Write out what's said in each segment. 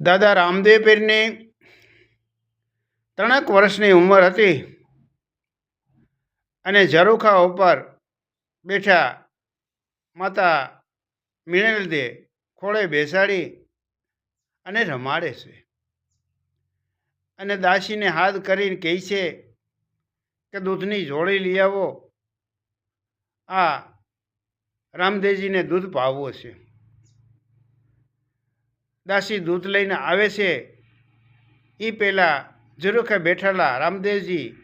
દાદા રામદેવ પીરની ત્રણેક વર્ષની ઉંમર હતી અને ઝરૂખા ઉપર બેઠા માતા મિણેલ દે ખોળે બેસાડી અને રમાડે છે. અને દાસીને હાથ કરીને કહે છે કે દૂધની જોડી લઈ આવો. આ રામદેવજીને દૂધ પાવવું છે. દાસી દૂધ લઈને આવે છે. એ પહેલાં ઝરૂખે બેઠેલા રામદેવજી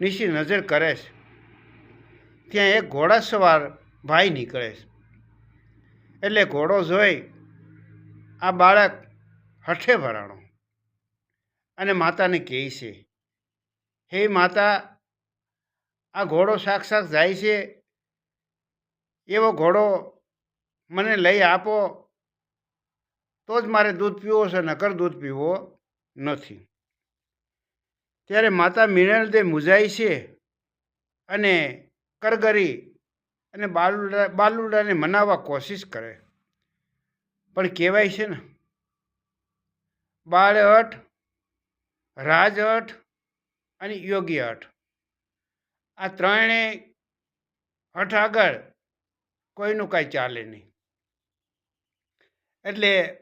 નીચી નજર કરે છે. ત્યાં એક ઘોડા સવાર ભાઈ નીકળે છે. એટલે ઘોડો જોઈ આ બાળક હઠે ભરાણો અને માતાને કહે છે, હે માતા, આ ઘોડો સાક્ષાત જાય છે? એવો ઘોડો મને લઈ આપો તો જ મારે દૂધ પીવો છે નકર દૂધ પીવો નથી. ત્યારે માતા મિનળદે મૂંઝાય છે અને કરગરી અને બાલુડા, બાલુડાને મનાવવા કોશિશ કરે. પણ કહેવાય છે ને, બાળ અઠ, રાજ અને યોગી હઠ આ ત્રણેય હઠ આગળ કોઈનું કાંઈ ચાલે નહીં. એટલે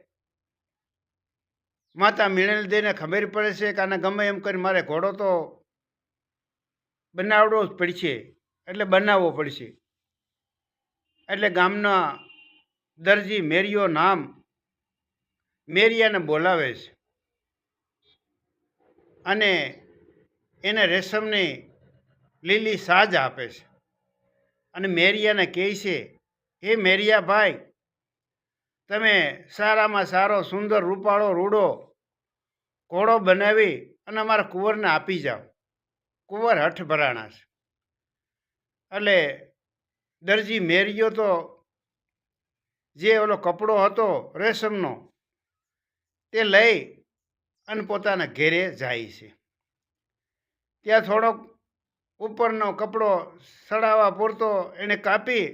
માતા મીણેલ દઈને ખબર પડે છે કે આને ગમે એમ કરી મારે ઘોડો તો બનાવડવો જ પડશે, એટલે બનાવવો પડશે. એટલે ગામના દરજી મેરિયો નામ મેરિયાને બોલાવે છે. અને એને રેશમની લીલી સાજ આપે છે. અને મેરિયાને કહે છે, હે મેરિયા ભાઈ તમે સારામાં સારો સુંદર રૂપાળો રૂડો ઘોડો બનાવી અને અમારા કુંવરને આપી જાઓ. કુંવર હઠ ભરાણા છે. એટલે દરજી મેરિયો તો જે ઓલો કપડો હતો રેશમનો, તે લઈ અને પોતાના ઘેરે જાય છે. ત્યાં થોડોક ઉપરનો કપડો સડાવવા પૂરતો એને કાપી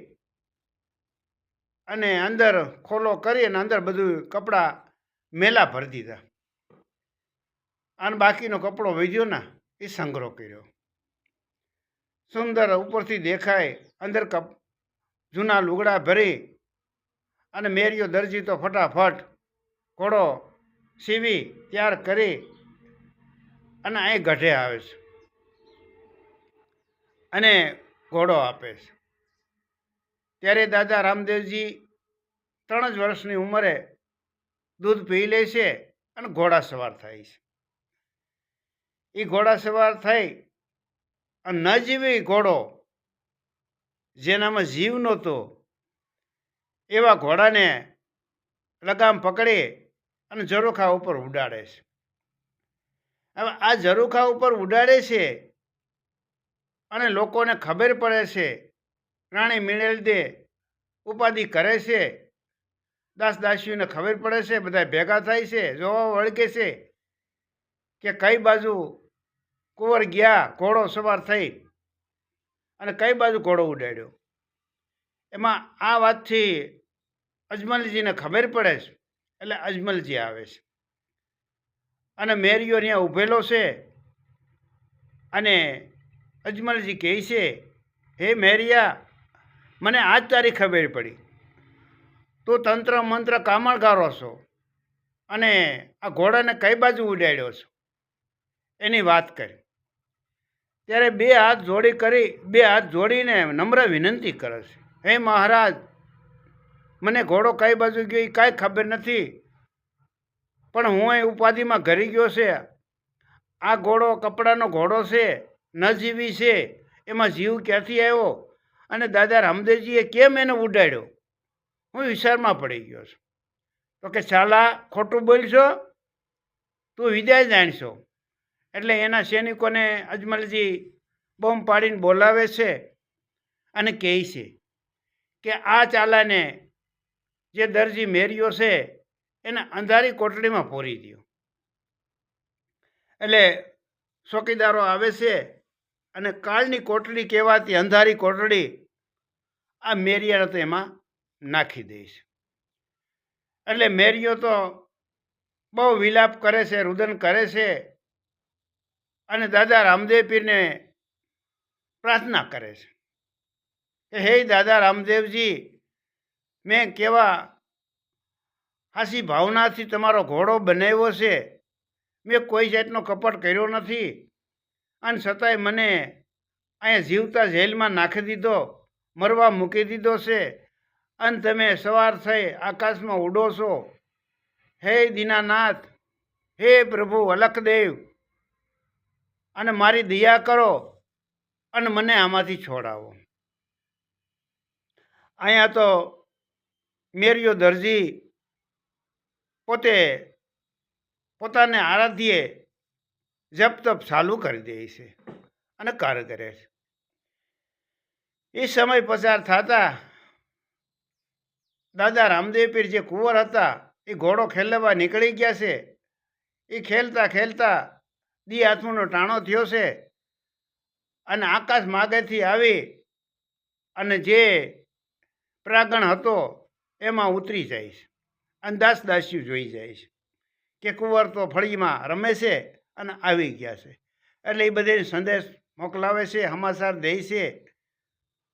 અને અંદર ખોલો કરી અને અંદર બધું કપડાં મેલા ભરી દીધા. અને બાકીનો કપડો વીજ્યો ને, એ સંગ્રહ કર્યો. સુંદર ઉપરથી દેખાય, અંદર કપ, જૂના લુગડા ભરી અને મેરીઓ દરજી તો ફટાફટ ઘોડો સીવી તૈયાર કરી અને અહીં ગઢે આવે છે અને ઘોડો આપે છે. ત્યારે દાદા રામદેવજી ત્રણ જ વર્ષની ઉંમરે દૂધ પી લે છે અને ઘોડા સવાર થાય છે. એ ઘોડા સવાર થઈ અને ન જીવે ઘોડો, જેનામાં જીવ નહોતો, એવા ઘોડાને લગામ પકડી અને ઝરૂખા ઉપર ઉડાડે છે. હવે આ ઝરૂખા ઉપર ઉડાડે છે અને લોકોને ખબર પડે છે પ્રાણી મિણેલ દે ઉપાધિ કરે છે દાસ દાસીઓને ખબર પડે છે બધા ભેગા થાય છે, જોવા વળગે છે કે કઈ બાજુ કુંવર ગયા, ઘોડો સવાર થઈ અને કઈ બાજુ ઘોડો ઉડાડ્યો? એમાં આ વાતથી અજમલજીને ખબર પડે છે, એટલે અજમલજી આવે છે. અને મેરીઓ ત્યાં ઊભેલો છે અને અજમલજી કહે છે, હે મેરિયા, મને આજ તારી ખબર પડી. તું તંત્ર મંત્ર કામળગારો છો અને આ ઘોડાને કઈ બાજુ ઉડાડ્યો છો? એની વાત કરી. ત્યારે બે હાથ જોડી કરી, બે હાથ જોડીને નમ્ર વિનંતી કરે છે. હે મહારાજ, મને ઘોડો કઈ બાજુ ગયો એ કાંઈ ખબર નથી, પણ હું એ ઉપાધિમાં ઘરી ગયો છે. આ ઘોડો કપડાનો ઘોડો છે ન જીવી છે, એમાં જીવ ક્યાંથી આવ્યો અને દાદા રામદેવજીએ કેમ એને ઉડાડ્યો? હું વિચારમાં પડી ગયો છું. તો કે, શાલા, ખોટું બોલશો? તું વિદાય જાણશો. એટલે એના સૈનિકોને અજમલજી બોમ્બ પાડીને બોલાવે છે અને કહે છે કે આ ચાલાને જે દરજી મેર્યો છે, એને અંધારી કોટડીમાં પૂરી દો એટલે ચોકીદારો આવે છે અને કાળની કોટડી કહેવાતી અંધારી કોટડી આ મેરિયાને તો એમાં નાખી દઈશ એટલે મેરિયો તો બહુ વિલાપ કરે છે, રુદન કરે છે અને દાદા રામદેવ પીરને પ્રાર્થના કરે છે કે, હે દાદા રામદેવજી, મેં કેવા હાસી ભાવનાથી તમારો ઘોડો બનાવ્યો છે. મેં કોઈ જાતનો કપટ કર્યો નથી. અને છતાંય મને અહીંયા જીવતા જેલમાં નાખી દીધો, મરવા મૂકી દીધો છે. અને તમે સવાર થઈ આકાશમાં ઉડો છો. હે દીનાનાથ, હે પ્રભુ અલખદેવ અને મારી દયા કરો અને મને આમાંથી છોડાવો. અહીંયા તો મેરિયો દરજી પોતે પોતાને આરાધ્યે જપ તપ ચાલુ કરી દે છે અને કાર્ય કરે છે. એ સમય પસાર થતા દાદા રામદેવ પીર જે કુંવર હતા, એ ઘોડો ખેલવા નીકળી ગયા છે. એ ખેલતા ખેલતા દી આત્માનો ટાણો થયો છે. અને આકાશ માગેથી આવી અને જે પ્રાગણ હતો, એમાં ઉતરી જાય છે. અને દાસ દાસ્યું જોઈ જાય છે કે કુંવર તો ફળીમાં રમે છે અને આવી ગયા છે. એટલે એ બધે સંદેશ મોકલાવે છે, સમાચાર દે છે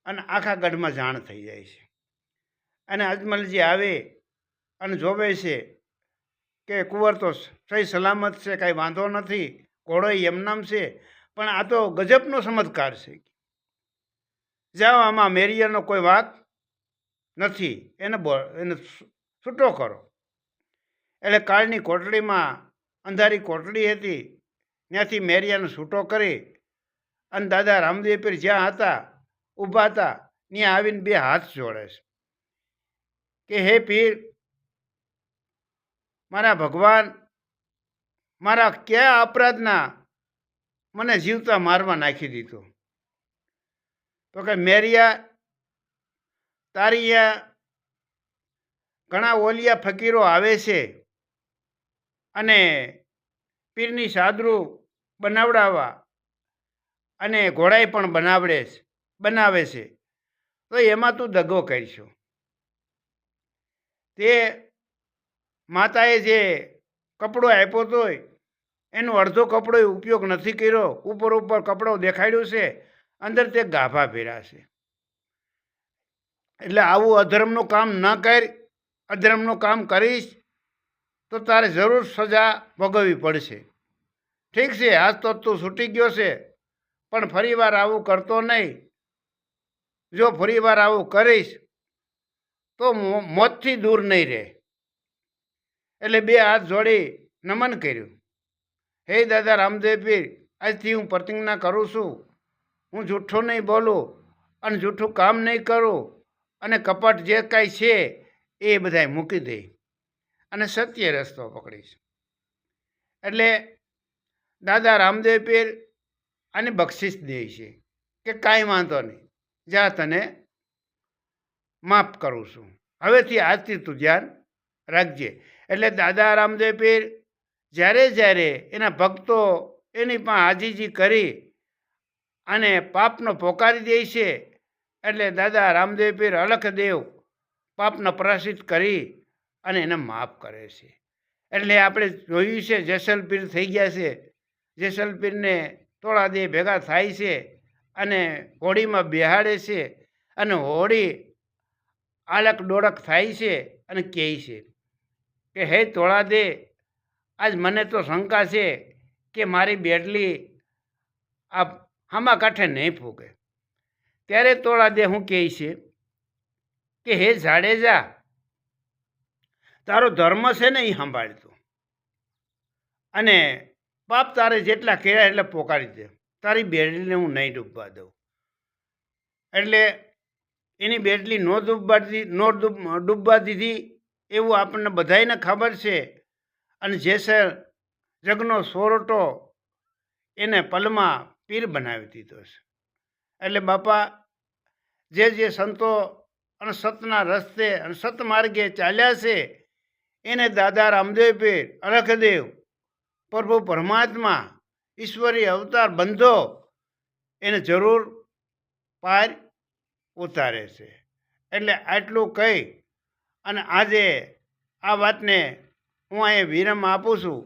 અને આખા ગઢમાં જાણ થઈ જાય છે. અને અજમલજી આવે અને જોવે છે કે કુંવર તો સહી સલામત છે, કાંઈ વાંધો નથી. ઘોડો એમનામ છે, પણ આ તો ગજબનો ચમત્કાર છે. જાઓ આમાં મેરિયરનો કોઈ વાક નથી, એને એને છૂટો કરો. એટલે કાળની કોટડીમાં અંધારી કોટડી હતી, ત્યાંથી મેરિયાને છૂટો કરી અને દાદા રામદેવ પીર જ્યાં હતા, ઊભા હતા, ત્યાં આવીને બે હાથ જોડે છે. કે હે પીર, મારા ભગવાન મારા કયા અપરાધના મને જીવતા મારવા નાખી દીધો? તો કે મેરિયા તારી ઘણા ઓલિયા ફકીરો આવે છે અને પીરની સાદરું બનાવડાવવા અને ઘોડાઈ પણ બનાવડે છે, બનાવે છે. તો એમાં તું દગો કરીશું. તે માતાએ જે કપડો આપ્યો તોય એનો અડધો કપડો ઉપયોગ નથી કર્યો. ઉપર ઉપર કપડો દેખાડ્યો છે. અંદર તે ગાભા છે. એટલે આવું અધર્મનું કામ ન કર, અધર્મનું કામ કરીશ તો તારે જરૂર સજા ભોગવવી પડશે. ઠીક છે, આજ તો તું છૂટી ગયો છે, પણ ફરીવાર આવું કરતો નહીં. જો ફરીવાર આવું કરીશ તો મોતથી દૂર નહીં રહે. એટલે બે હાથ જોડી નમન કર્યું. હે દાદા રામદેવ પીર, આજથી હું પ્રતિજ્ઞા કરું છું. હું જૂઠું નહીં બોલું અને જૂઠું કામ નહીં કરું અને કપટ જે કાંઈ છે એ બધાય મૂકી દઈ અને સત્ય રસ્તો પકડીશ. એટલે દાદા રામદેવ પીર આને બક્ષિસ દે છે કે કાંઈ વાંધો નહીં. જા તને માફ કરું છું. હવેથી આજથી તું ધ્યાન રાખજે. એટલે દાદા રામદેવ પીર જ્યારે જ્યારે એના ભક્તો એની પણ હાજીજી કરી અને પાપનો પોકારી દે છે, એટલે દાદા રામદેવ પીર અલખદેવ પાપનો પ્રસિદ્ધ કરી અને એને માફ કરે છે. એટલે આપણે જોયું છે જેસલપીર થઈ ગયા છે. જેસલપીરને થોડા દે ભેગા થાય છે અને હોળીમાં બેહાડે છે અને હોળી આલક ડોળક થાય છે અને કહે છે કે, હે તોળા દે આજ મને તો શંકા છે કે મારી બેટલી આ હામા કાંઠે નહીં ફૂકે. ત્યારે તોળા દે હું કહે છે કે, હે જાડેજા, તારો ધર્મ છે ને એ સંભાળતો અને પાપ તારે જેટલા કર્યા એટલે પોકારી દે. તારી બેટલીને હું નહીં ડૂબવા દઉં. એટલે એની બેટલી ન ડૂબવા ન નો ડૂબ, ડૂબવા દીધી એવું આપણને બધાયને ખબર છે. અને જેસર જગનો સોરટો એને પલમાં પીર બનાવી દીધો છે. એટલે બાપા, જે જે સંતો અને સતના રસ્તે અને સત માર્ગે ચાલ્યા છે, એને દાદા રામદેવ પીર અલખદેવ પ્રભુ પરમાત્મા, ઈશ્વરી અવતાર બંધો એને જરૂર પાર ઉતારે છે. એટલે આટલું કહી અને આજે આ વાતને હું અહીંયા વિરમ આપું છું.